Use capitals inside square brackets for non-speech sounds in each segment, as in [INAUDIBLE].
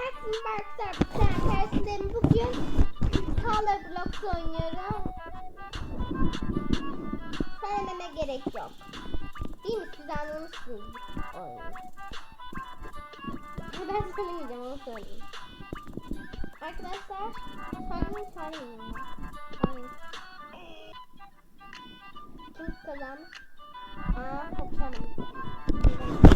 Arkadaşlar karşısındayım. Bugün Color Blocks oynuyorum. Söylememe gerek yok. Değil mi? Siz anlamışsınız oyunu. Ben söylemeyeceğim onu söyleyeyim. Arkadaşlar söylemeyi söylemeyeyim. Söyleyeyim. Kim kazanmış? Aa, Pokemon.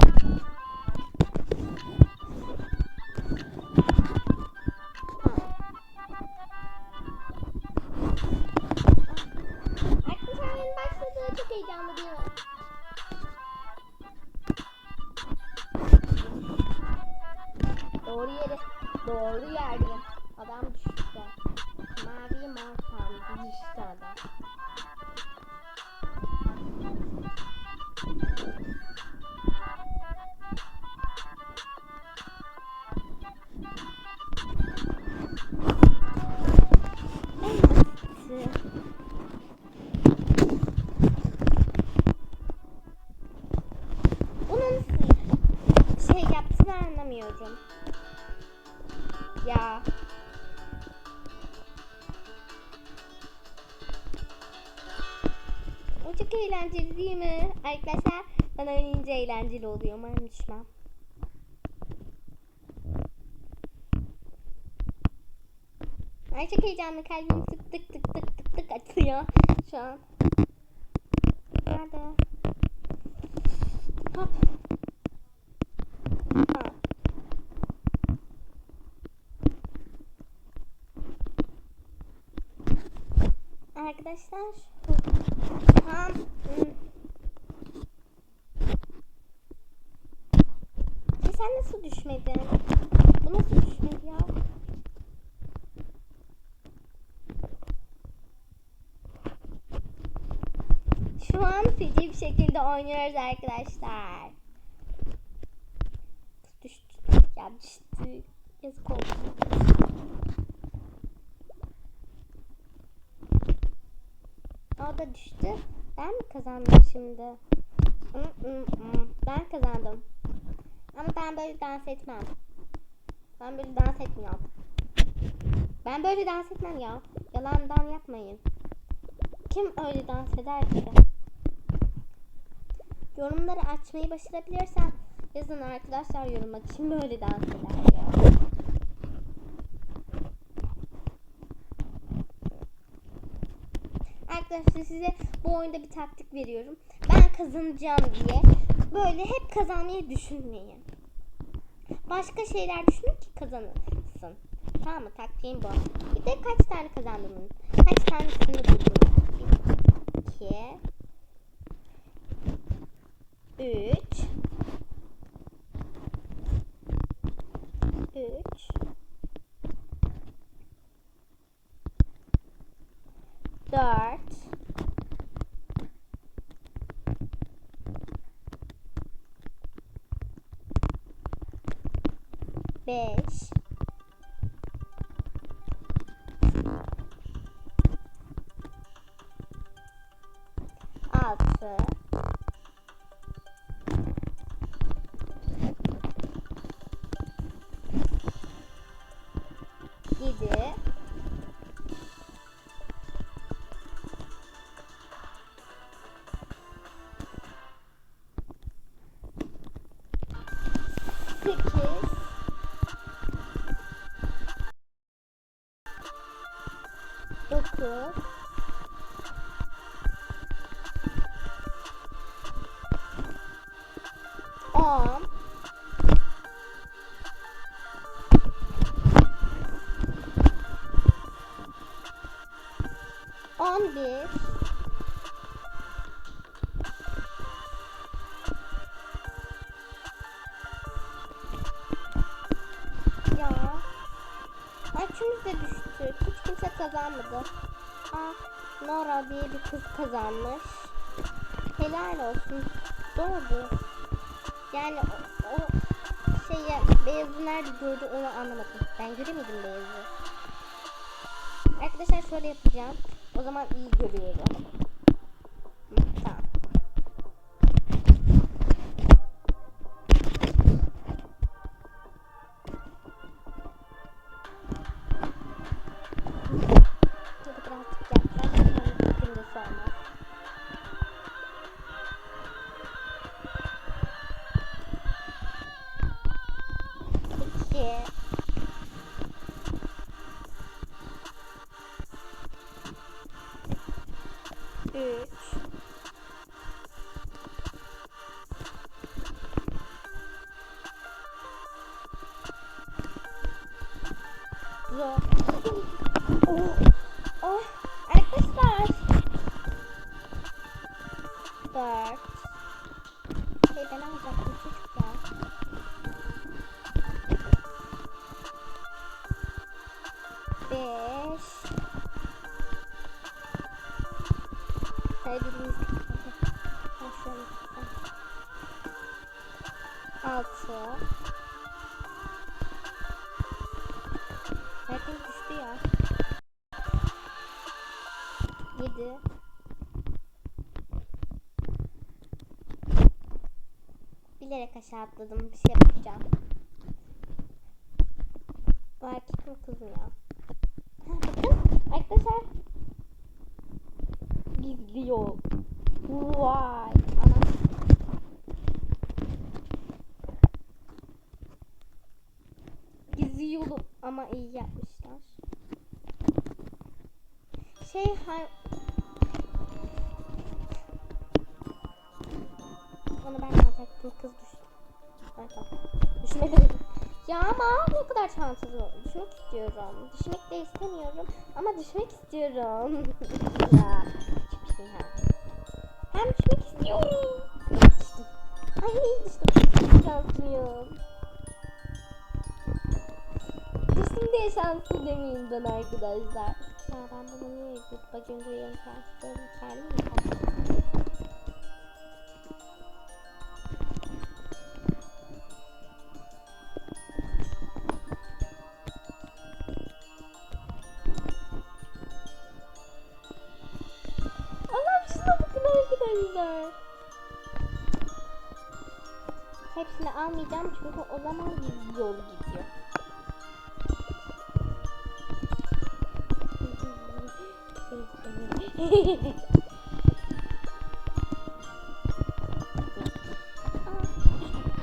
Anlamıyorum. Ya. O çok eğlenceli değil mi? Arkadaşlar bana oynayınca eğlenceli oluyor. Umarım düşmem. Ay çok heyecanlı kalbim tık tık tık tık tık tık atıyor şu an. Nerede? Hop. Ha. Arkadaşlar. Hmm. Ya sen nasıl düşmedin? Bu nasıl düşmedi ya? Şu an feci bir şekilde oynuyoruz arkadaşlar. Düştü. Ya düştü. Yazık oldu. O da düştü. Ben mi kazandım şimdi? Mm, mm, mm. Ben kazandım. Ama ben böyle dans etmem. Ben böyle dans etmiyorum. Ben böyle dans etmem ya. Yalandan yapmayın. Kim öyle dans eder ki? Yorumları açmayı başarabilirsem yazın arkadaşlar yoruma kim böyle dans eder ya. Arkadaşlar size bu oyunda bir taktik veriyorum. Ben kazanacağım diye. Böyle hep kazanmayı düşünmeyin. Başka şeyler düşünün ki kazanırsın. Tamam mı? Taktiğim bu. Bir de kaç tane kazandım? Kaç tanesini buldum? 2 3 beş, 11 Ya Ay üçümüz de düştük. Hiç kimse kazanmadı. Aa, Nora diye bir kız kazanmış. Helal olsun. Doğru. Yani o, o şey ya, beyazı nerede gördü onu anlamadım. Ben göremedim beyazı. Arkadaşlar şöyle yapacağım. O zaman iyi görüyorum. 3 Zor. Oh. Oh. Arkadaşlar. 4 Şey ben alacaktım çocuklar. Beş Hayır birimiz. Altı. Herkes düştü ya. Yedi. Bilerek aşağı atladım. Bir şey yapacağım. Bu erkek mi kız mı ya? Bakın arkadaşlar. Gizli yol. Vay. Ana. Gizli yolu ama iyi yapmışlar. Şey hay... Onu ben alacaktım kız düştü. Tamam. Düşmedim. Ya ama ne kadar şanssız. Düşmek istiyorum. Düşmek de istemiyorum ama düşmek istiyorum. [LAUGHS] Çok şey. Hem düşmek istiyorum. Düştüm. Ay düştüm. Şanslıyım. Düştüm diye şanslı demeyin bana arkadaşlar. Ya ben bunu niye YouTube'a gönderiyorum şanslıyorum. Kendim mi almayacağım çünkü o zaman yol gidiyor. [LAUGHS]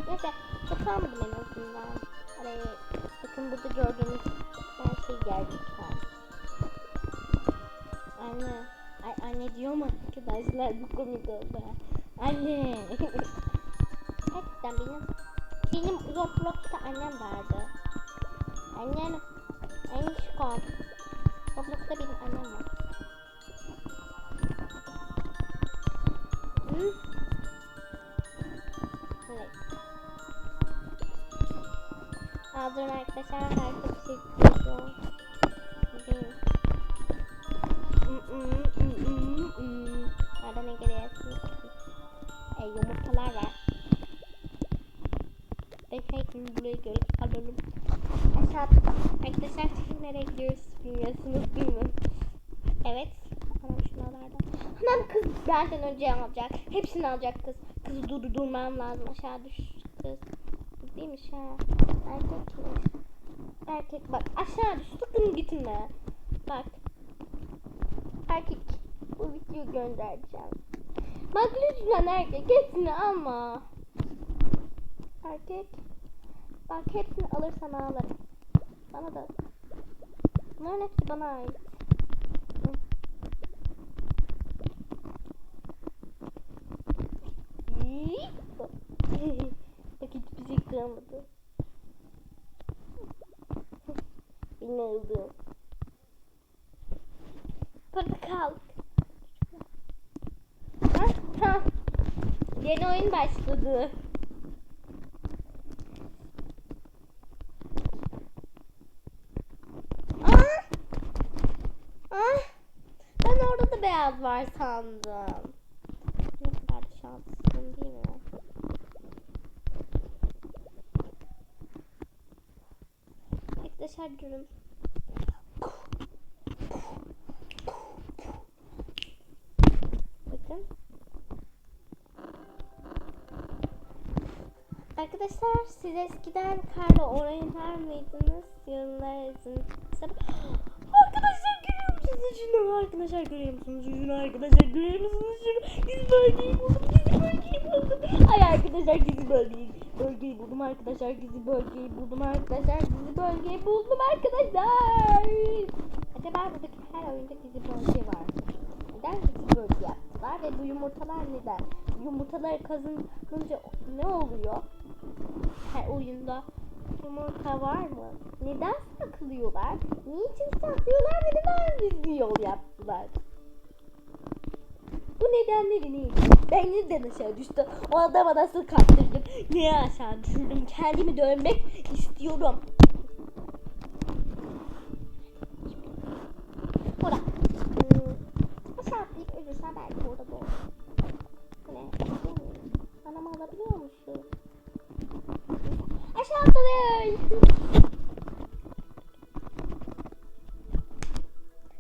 Neyse çok almadım en azından. Araya bakın burada gördüğünüz her şey geldi lütfen. Anne. Ay anne diyor mu arkadaşlar bu komik oldu. Anne. [LAUGHS] Hakikaten benim benim Roblox'ta annem vardı. Annem. Annem şu kan. Roblox'ta benim annem var. Hı? Evet. Aldırın arkadaşlar herkes şey yapıyor. Değil. Nerede ne geliyorsunuz? E, yumurtalar var. Bekleyin buraya göre alalım. Aşağı arkadaşlar şimdi nereye gidiyoruz bilmiyorsunuz değil mi? Evet. Anam şuralarda. Anam kız benden önce alacak. Hepsini alacak kız. Kızı durdurmam lazım. Aşağı düş kız. Değilmiş ha. Erkekmiş. Erkek bak aşağı düş. Sakın gitme. Bak. Erkek. Bu videoyu göndereceğim. Bak lütfen erkek hepsini alma. Erkek. Bak hepsini alırsan alırım. Bana da. Bunların hepsi bana ait. Bak hiçbir şey kalmadı. Yine aldım. Portakal. Yeni oyun başladı. Aa! Ah! Ben var sandım. Ne kadar da şanslısın değil mi? Arkadaşlar durun. Bakın. Arkadaşlar siz eskiden karla oynar mıydınız? Yorumlar yazın. Musunuz şunu? Arkadaşlar görüyor musunuz şunu? Arkadaşlar görüyor musunuz şunu? İsmail'i buldum. bölgeyi buldum. Ay arkadaşlar gizli bölgeyi, bölgeyi buldum arkadaşlar. Gizli bölgeyi buldum arkadaşlar. Gizli bölgeyi buldum arkadaşlar. Acaba buradaki her oyunda gizli bölge var. Neden gizli bölge yaptılar ve bu yumurtalar neden? Yumurtaları kazınınca ne oluyor? Her oyunda yumurta var mı? Neden saklıyorlar? Niçin saklıyorlar ve neden gizli yol yaptılar? Bu nedenleri neydi? Ben neden aşağı düştüm? O adama nasıl kaptırdım? Niye aşağı düşürdüm? Kendimi dönmek istiyorum. Ora. Hmm. Aşağı atlayıp ölürsen belki orada doğru. Ne? Anamı alabiliyor musun? Atlayın.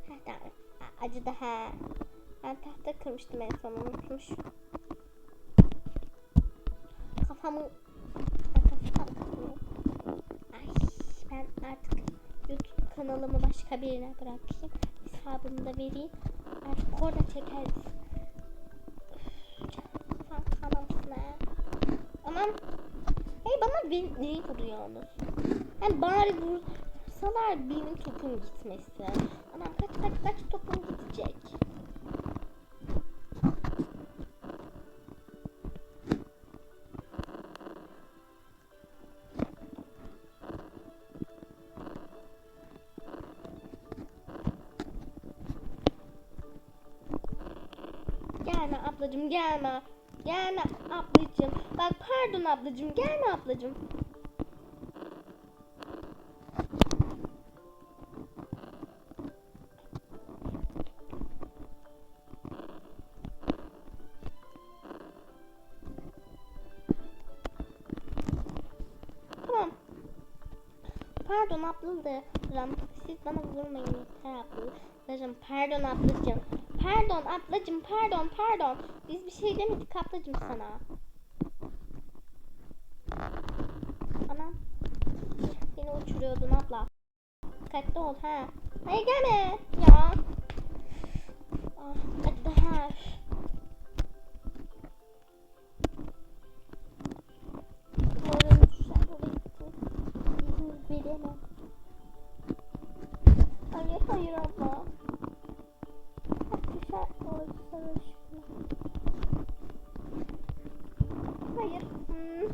Ha, tamam. Ha. Ben tahta kırmıştım en son unutmuş. Kafamı... Kafam kafamı. Ay ben artık YouTube kanalımı başka birine bırakayım. Hesabımı da vereyim. Artık orada çekeriz. Üf, Kafam kanamasın ha. Anam. Hey bana ben, neyi vuruyorsunuz? Hem bari vursalar benim topum gitmesi. Anam kaç kaç kaç topum gidecek. Gelme ablacım gelme. Gelme ablacım. Bak pardon ablacım gelme ablacım. Tamam. Pardon ablacığım. Siz bana vurmayın yeter ablacığım. Pardon ablacığım. Pardon ablacığım pardon pardon. Biz bir şey demedik ablacığım sana. Anam. Beni uçuruyordun abla. Dikkatli ol ha. Hayır gelme. Ya. Ah, hadi daha. Veremem. Hayır hayır. Hayır. Hmm.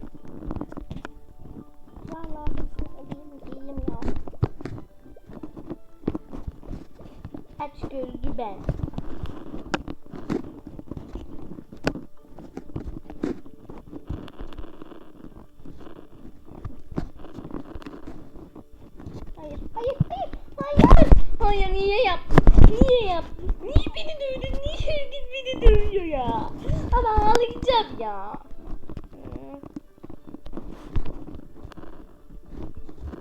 Vallahi Gözlü ben. Hayır, hayır, hayır, hayır. Hayır, niye yaptın? Niye yaptın? Niye beni dövdün? Niye herkes beni dövüyor ya? Ama ağlayacağım ya.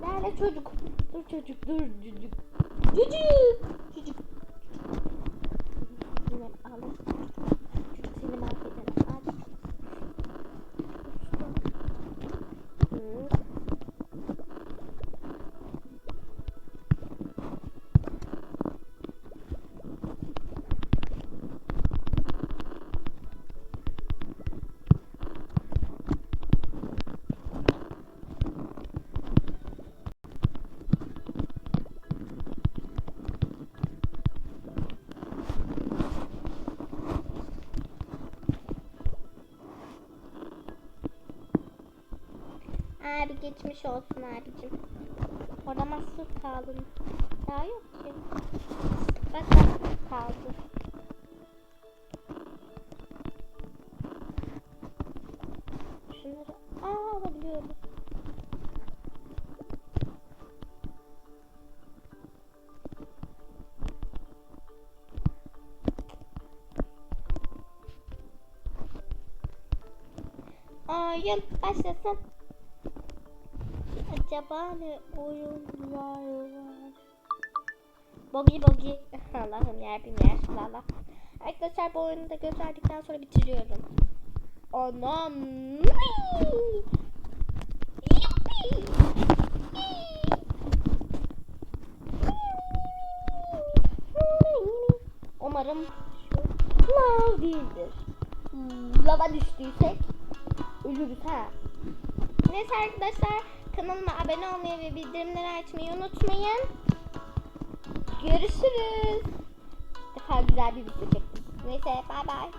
Nerede çocuk? Dur çocuk, dur çocuk. Çocuk! Geçmiş olsun abicim. Orada mahsur kaldın. Daha yok ki. Bak mahsur kaldı. Şunları aa alabiliyorum. Oyun başlasın. Acaba ne oyunlar var? Bogi bogi. [LAUGHS] Allah'ım yarabbim ya Allah. Arkadaşlar bu oyunu da gösterdikten sonra bitiriyorum. Anam. Umarım mav değildir. lava düştüysek ölürüz ha. Neyse arkadaşlar kanalıma abone olmayı ve bildirimleri açmayı unutmayın. Görüşürüz. Defa güzel bir video çektim. Neyse bay bay.